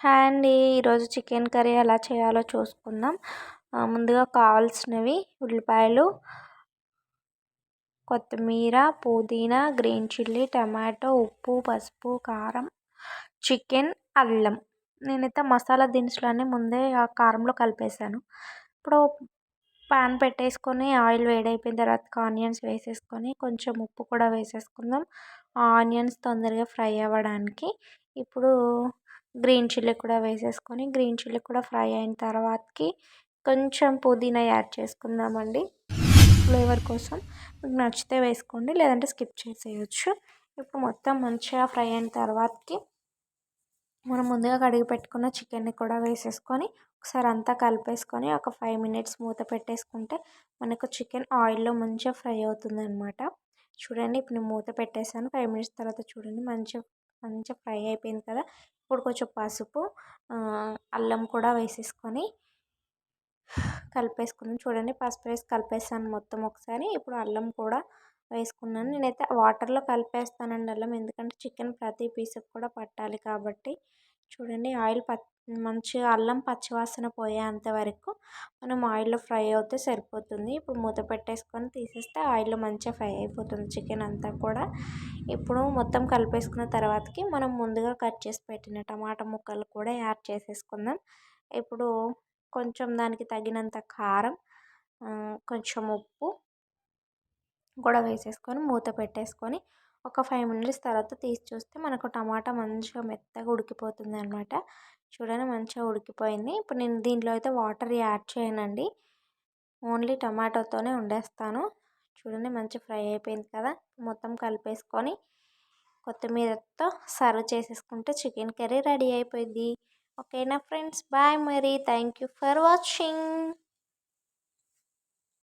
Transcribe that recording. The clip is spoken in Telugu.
హాయ్ అండి. ఈరోజు చికెన్ కర్రీ ఎలా చేయాలో చూసుకుందాం. ముందుగా కావాల్సినవి ఉల్లిపాయలు కొత్తిమీర పుదీనా గ్రీన్ చిల్లీ టమాటో ఉప్పు పసుపు కారం చికెన్ అల్లం. నేనైతే మసాలా దినుసులన్నీ ముందే ఆ కారంలో కలిపేసాను ఇప్పుడు పాన్ పెట్టేసుకొని ఆయిల్ వేడైపోయిన తర్వాత ఆనియన్స్ వేసేసుకొని కొంచెం ఉప్పు కూడా వేసేసుకుందాం. ఆనియన్స్ తొందరగా ఫ్రై అవ్వడానికి. ఇప్పుడు గ్రీన్ చిల్లీ కూడా వేసేసుకొని గ్రీన్ చిల్లీ కూడా ఫ్రై అయిన తర్వాతకి కొంచెం పుదీనా యాడ్ చేసుకుందామండి. ఫ్లేవర్ కోసం మీకు నచ్చితే వేసుకోండి లేదంటే స్కిప్ చేసేయచ్చు. ఇప్పుడు మొత్తం మంచిగా ఫ్రై అయిన తర్వాతకి మనం ముందుగా కడిగి పెట్టుకున్న చికెన్ని కూడా వేసేసుకొని ఒకసారి అంతా కలిపేసుకొని ఒక ఫైవ్ మినిట్స్ మూత పెట్టేసుకుంటే మనకు చికెన్ ఆయిల్లో మంచిగా ఫ్రై అవుతుంది అనమాట చూడండి ఇప్పుడు నేను మూత పెట్టేసాను ఫైవ్ మినిట్స్ తర్వాత చూడండి మంచిగా మంచిగా ఫ్రై అయిపోయింది కదా! ఇప్పుడు కొంచెం పసుపు అల్లం కూడా వేసేసుకొని కలిపేసుకున్నాను. చూడండి పసుపు వేసి కలిపేసాను మొత్తం ఒకసారి. ఇప్పుడు అల్లం కూడా వేసుకున్నాను. నేనైతే వాటర్లో కలిపేస్తానండి అల్లం. ఎందుకంటే చికెన్ ప్రతి పీస్కి కూడా పట్టాలి కాబట్టి. చూడండి. ఆయిల్ ప మంచిగా అల్లం పచ్చివాసన పోయేంత వరకు మనం ఆయిల్లో ఫ్రై అవుతే సరిపోతుంది. ఇప్పుడు మూత పెట్టేసుకొని తీసేస్తే ఆయిల్లో మంచిగా ఫ్రై అయిపోతుంది చికెన్ అంతా కూడా. ఇప్పుడు మొత్తం కలిపేసుకున్న తర్వాతకి మనం ముందుగా కట్ చేసి పెట్టిన టమాటా ముక్కలు కూడా యాడ్ చేసేసుకుందాం. ఇప్పుడు కొంచెం దానికి తగినంత కారం కొంచెం ఉప్పు కూడా వేసేసుకొని మూత పెట్టేసుకొని ఒక ఫైవ్ మినిట్స్ తర్వాత తీసి చూస్తే మనకు టమాటా మంచిగా మెత్తగా ఉడికిపోతుంది అనమాట చూడండి మంచిగా ఉడికిపోయింది. ఇప్పుడు నేను దీంట్లో అయితే వాటర్ యాడ్ చేయనండి. ఓన్లీ టమాటోతోనే వండేస్తాను. చూడండి మంచి ఫ్రై అయిపోయింది కదా. మొత్తం కలిపేసుకొని కొత్తిమీరతో సర్వ్ చేసేసుకుంటే చికెన్ కర్రీ రెడీ అయిపోయింది. ఓకేనా ఫ్రెండ్స్? బాయ్ మరి. Thank you for watching.